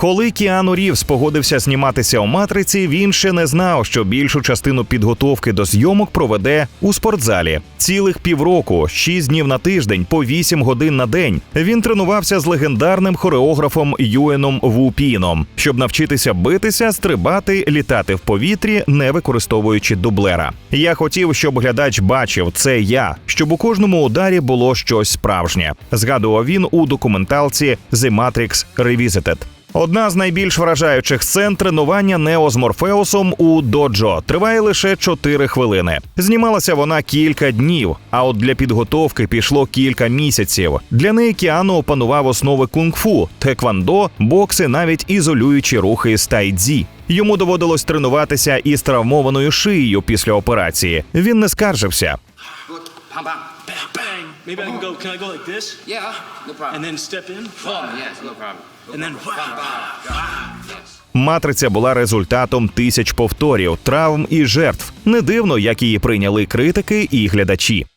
Коли Кіану Рівз погодився зніматися у матриці, він ще не знав, що більшу частину підготовки до зйомок проведе у спортзалі. Цілих півроку, шість днів на тиждень, по вісім годин на день. Він тренувався з легендарним хореографом Юеном Вупіном, щоб навчитися битися, стрибати, літати в повітрі, не використовуючи дублера. Я хотів, щоб глядач бачив це я, щоб у кожному ударі було щось справжнє. Згадував він у документалці The Matrix Revisited. Одна з найбільш вражаючих сцен тренування Нео з Морфеусом у доджо триває лише 4 хвилини. Знімалася вона кілька днів, а от для підготовки пішло кілька місяців. Для неї Кіану опанував основи кунг-фу, теквандо, бокси, навіть ізолюючі рухи з тайцзі. Йому доводилось тренуватися із травмованою шиєю після операції. Він не скаржився. Pam pam. Bang, bang. Maybe I can go. Can I go like this? Yeah, no problem. And then step in. Boom, yes, no problem. And then bam. Матриця була результатом тисяч повторів, травм і жертв. Не дивно, як її прийняли критики і глядачі.